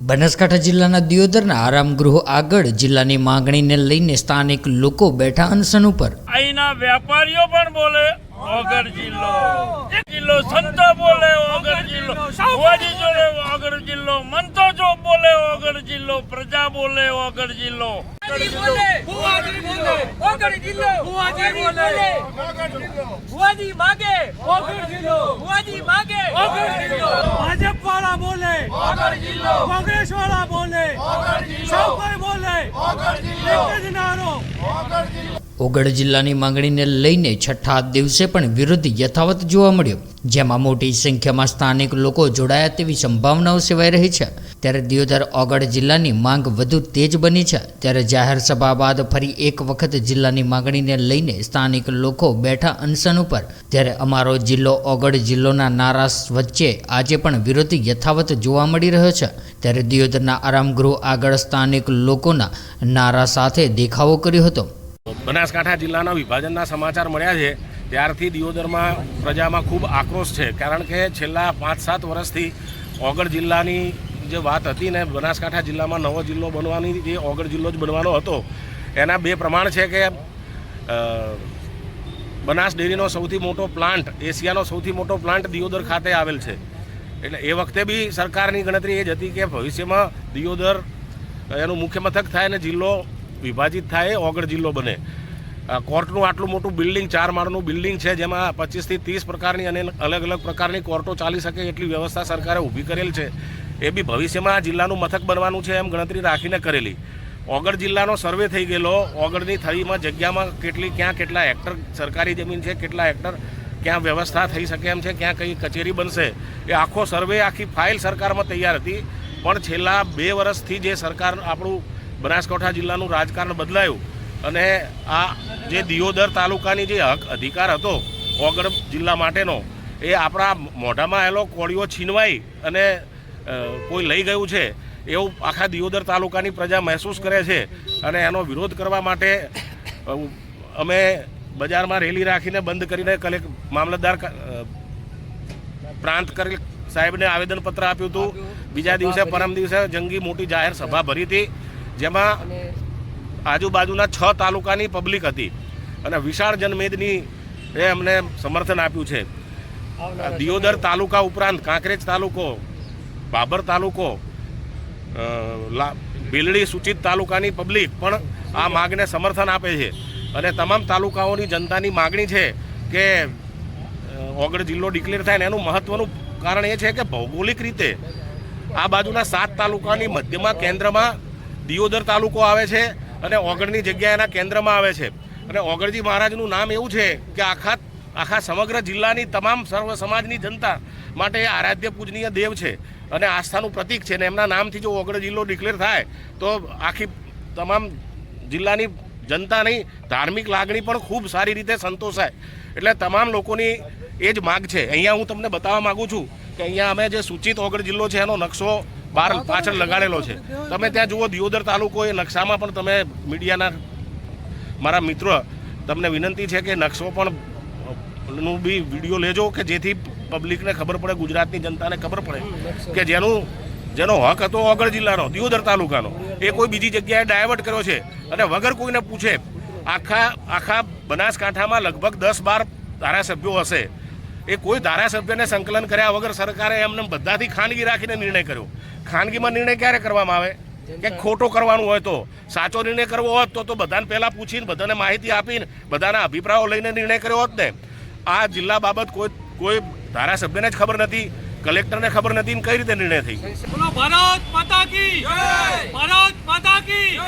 બનાસકાંઠા જિલ્લાના દિયોદરના આરામગૃહ આગળ જિલ્લાની માંગણીને લઈને સ્થાનિક લોકો બેઠા અનશન ઉપર. અહીંના વેપારીઓ પણ બોલે, ઓગર જિલ્લો. જિલ્લો સંતો બોલે, ઓગર જિલ્લો. ભુવાજી જોડે, ઓગર જિલ્લો. મંતો જો બોલે, ઓગર જિલ્લો. પ્રજા બોલે વગર જિલ્લો. ભુવાજી બોલે. ઓગળ જિલ્લો. ભુવાજી બોલે. ભુવાજી માગે. ઓગળ જિલ્લો. ભુવાજી માગે. ઓગળ જિલ્લો. ભાજપ વાળા બોલે. ઓગળ જિલ્લો. કોંગ્રેસ વાળા બોલે સૌ કોઈ બોલે. એક જ નારો. ઓગળ જિલ્લાની માંગણીને લઈને છઠ્ઠા દિવસે પણ વિરોધ યથાવત જોવા મળ્યો. જેમાં મોટી સંખ્યામાં સ્થાનિક લોકો જોડાયા તેવી સંભાવનાઓ સેવાઈ રહી છે. ત્યારે દિયોદર ઓગળ જિલ્લાની માંગ વધુ તેજ બની છે. ત્યારે જાહેર સભા બાદ ફરી એક વખત જિલ્લાની માંગણીને લઈને સ્થાનિક લોકો બેઠા અનશન ઉપર. ત્યારે અમારો જિલ્લો ઓગળ જિલ્લોના નારા વચ્ચે આજે પણ વિરોધ યથાવત જોવા મળી રહ્યો છે. ત્યારે દિયોદરના આરામગૃહ આગળ સ્થાનિક લોકોના નારા સાથે દેખાવો કર્યો હતો. બનાસકાંઠા જિલ્લાના વિભાજનના સમાચાર મળ્યા છે. ત્યારથી દિયોદરમાં પ્રજામાં ખૂબ આક્રોશ છે. કારણ કે છેલ્લા પાંચ સાત વર્ષથી ઓગળ જિલ્લાની જે વાત હતી ને, બનાસકાંઠા જિલ્લામાં નવો જિલ્લો બનવાની જે ઓગળ જિલ્લો જ બનવાનો હતો. એના બે પ્રમાણ છે કે બનાસ ડેરીનો સૌથી મોટો પ્લાન્ટ, એશિયાનો સૌથી મોટો પ્લાન્ટ દિયોદર ખાતે આવેલ છે. એટલે એ વખતે બી સરકારની ગણતરી એ જ હતી કે ભવિષ્યમાં દિયોદર એનું મુખ્ય મથક થાય અને જિલ્લો વિભાજિત થાય, ઓગળ જિલ્લો બને. કોર્ટનું આટલું મોટું બિલ્ડિંગ, ચાર માળનું બિલ્ડિંગ છે, જેમાં પચીસથી ત્રીસ પ્રકારની અને અલગ અલગ પ્રકારની કોર્ટો ચાલી શકે એટલી વ્યવસ્થા સરકારે ઊભી કરેલ છે. એ બી ભવિષ્યમાં આ જિલ્લાનું મથક બનવાનું છે એમ ગણતરી રાખીને કરેલી. ઓગળ જિલ્લાનો સર્વે થઈ ગયેલો, ઓગળની થળીમાં જગ્યામાં કેટલી, ક્યાં કેટલા હેક્ટર સરકારી જમીન છે, કેટલા હેક્ટર ક્યાં વ્યવસ્થા થઈ શકે એમ છે, ક્યાં કઈ કચેરી બનશે. એ આખો સર્વે, આખી ફાઇલ સરકારમાં તૈયાર હતી. પણ છેલ્લા બે વર્ષથી જે સરકાર આપણું બનાસકાંઠા જિલ્લાનું રાજકારણ બદલાયું અને આ જે દિયોદર તાલુકાની જે હક અધિકાર હતો ઓગળ જિલ્લા માટેનો એ આપણા મોઢામાં આવેલો કોળીઓ છીનવાઈ અને કોઈ લઈ ગયું છે એવું આખા દિયોદર તાલુકાની પ્રજા મહેસૂસ કરે છે અને એનો વિરોધ કરવા માટે અમે બજારમાં રેલી રાખીને બંધ કરીને કલેક્ટ મામલતદાર પ્રાંત કરેલ સાહેબને આવેદનપત્ર આપ્યું હતું. બીજા દિવસે પરમ દિવસે જંગી મોટી જાહેર સભા ભરી હતી. જેમાં આજુબાજુના છ તાલુકાની પબ્લિક હતી. અને વિશાળ જનમેદની એ અમને સમર્થન આપ્યું છે. દિયોદર તાલુકા ઉપરાંત કાંકરેજ તાલુકો બાબર તાલુકો બિલડી સૂચિત તાલુકાની પબ્લિક પણ આ માગને સમર્થન આપે છે. અને તમામ તાલુકાઓની જનતાની માગણી છે કે ઓગળ જિલ્લો ડિક્લેર થાય ને એનું મહત્વનું કારણ એ છે કે ભૌગોલિક રીતે આ બાજુના સાત તાલુકાની મધ્યમાં કેન્દ્રમાં દિયોદર તાલુકો આવે છે અને ઓગળની જગ્યા એના કેન્દ્રમાં આવે છે. અને ઓગળજી મહારાજનું નામ એવું છે કે આખા આખા સમગ્ર જિલ્લાની તમામ સર્વ સમાજની જનતા માટે આરાધ્ય પૂજનીય દેવ છે અને આસ્થાનું પ્રતીક છે અને એમના નામથી જો ઓગળ જિલ્લો ડિક્લેર થાય તો આખી તમામ જિલ્લાની જનતાની ધાર્મિક લાગણી પણ ખૂબ સારી રીતે સંતોષાય. એટલે તમામ લોકોની એ જ માગ છે. અહીંયા હું તમને બતાવવા માગું છું કે અહીંયા અમે જે સૂચિત ઓગળ જિલ્લો છે એનો નકશો બહાર પાછળ લગાડેલો છે. તમે ત્યાં જુઓ, દિયોદર તાલુકો એ નકશામાં પણ તમે મીડિયાના મારા મિત્રો, તમને વિનંતી છે કે નકશો પણ નું બી વીડિયો લેજો કે જેથી પબ્લિકને ખબર પડે, ગુજરાતની જનતાને ખબર પડે કે જેનું, જેનો હક હતો ઓગળ જિલ્લાનો, દિયોદર તાલુકાનો. એ કોઈ બીજી જગ્યાએ ડાયવર્ટ કર્યો છે. અને વગર કોઈને પૂછે, આખા આખા બનાસકાંઠામાં લગભગ દસ બાર ધારાસભ્યો હશે. એ કોઈ ધારાસભ્યને સંકલન કર્યા વગર સરકારે એમને બધાથી ખાનગી રાખીને નિર્ણય કર્યો. ખાનગીમાં નિર્ણય ક્યારે કરવામાં આવે? કે ખોટો કરવાનું હોય તો? સાચો નિર્ણય કરવો હોત તો તો બધાને પહેલાં પૂછીને, બધાને માહિતી આપીને, બધાના અભિપ્રાયો લઈને નિર્ણય કર્યો હોત ને. આ જિલ્લા બાબત કોઈ કોઈ ધારાસભ્યને જ ખબર નથી, કલેક્ટરને ખબર નથી ને કઈ રીતે નિર્ણય થઈ? ભારત માતા કી ભારત માતા કી